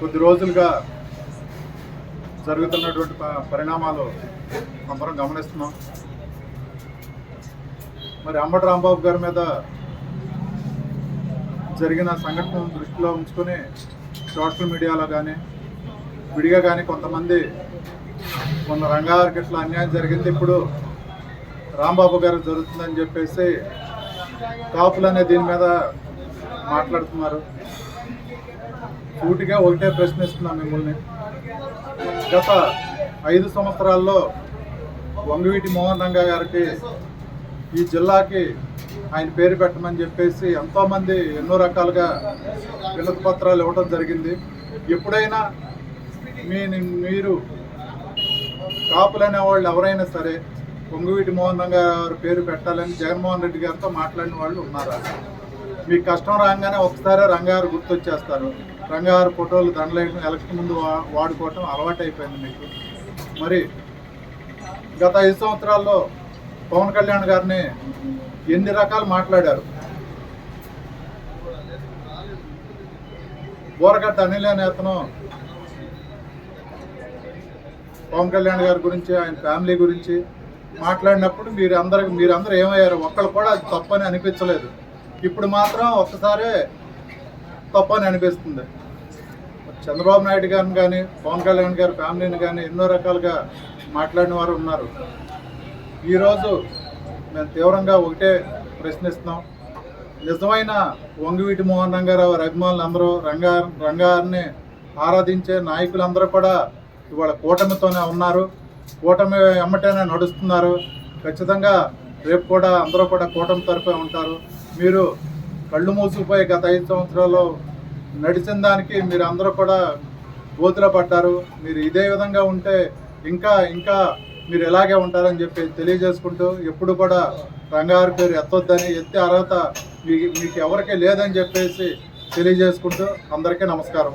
కొద్ది రోజులుగా జరుగుతున్నటువంటి పరిణామాలు అందరం గమనిస్తున్నాం. మరి అంబటి రాంబాబు గారి మీద జరిగిన సంఘటనను దృష్టిలో ఉంచుకొని సోషల్ మీడియాలో కానీ విడిగా కానీ కొంతమంది మొన్న రంగారికి ఇట్లా అన్యాయం జరిగింది ఇప్పుడు రాంబాబు గారు జరుగుతుందని చెప్పేసి కాపులు అనే దీని మీద మాట్లాడుతున్నారు. సూటిగా ఒకటే ప్రశ్నిస్తున్నాం మిమ్మల్ని. గత ఐదు సంవత్సరాల్లో వంగవీటి మోహన్ రంగా గారికి ఈ జిల్లాకి ఆయన పేరు పెట్టమని చెప్పేసి ఎంతోమంది ఎన్నో రకాలుగా వినతి పత్రాలు ఇవ్వడం జరిగింది. ఎప్పుడైనా మీ మీరు కాపులనే వాళ్ళు ఎవరైనా సరే పొంగువీటి మోహన్ రంగా పేరు పెట్టాలని జగన్మోహన్ రెడ్డి గారితో మాట్లాడిన వాళ్ళు ఉన్నారా? మీకు కష్టం రాగానే ఒకసారి రంగారు గుర్తొచ్చేస్తారు. రంగారు ఫోటోలు దండలేయడం ఎలక్షన్ ముందు వాడుకోవటం అలవాటు అయిపోయింది మీకు. మరి గత ఐదు సంవత్సరాల్లో పవన్ కళ్యాణ్ గారిని ఎన్ని రకాలు మాట్లాడారు? బోరగడ్డ అనిల్ అనే అతను పవన్ కళ్యాణ్ గారి గురించి ఆయన ఫ్యామిలీ గురించి మాట్లాడినప్పుడు మీరు అందరికి మీరందరూ ఏమయ్యారు? ఒక్కళ్ళు కూడా అది తప్పని అనిపించలేదు. ఇప్పుడు మాత్రం ఒక్కసారే తప్పని అనిపిస్తుంది. చంద్రబాబు నాయుడు గారిని కానీ పవన్ కళ్యాణ్ గారి ఫ్యామిలీని కానీ ఎన్నో రకాలుగా మాట్లాడిన వారు ఉన్నారు. ఈరోజు మేము తీవ్రంగా ఒకటే ప్రశ్నిస్తున్నాం. నిజమైన వంగివీటి మోహన్ రంగారావు వారి అభిమానులు అందరూ రంగా రంగారిని ఆరాధించే నాయకులందరూ కూడా ఇవాళ కూటమితోనే ఉన్నారు. కూటమి ఎమ్మటేనే నడుస్తున్నారు. ఖచ్చితంగా రేపు కూడా అందరూ కూడా కూటమి తరఫే ఉంటారు. మీరు కళ్ళు మూసుకుపోయి గత ఐదు సంవత్సరాల్లో నడిచిన దానికి మీరు అందరూ కూడా గోతులో పడ్డారు మీరు ఇదే విధంగా ఉంటే ఇంకా ఇంకా మీరు ఎలాగే ఉంటారని చెప్పి తెలియజేసుకుంటూ ఎప్పుడు కూడా రంగారు పేరు ఎత్తొద్దని ఎత్తే అర్హత మీ మీకు ఎవరికీ లేదని చెప్పేసి తెలియజేసుకుంటూ అందరికీ నమస్కారం.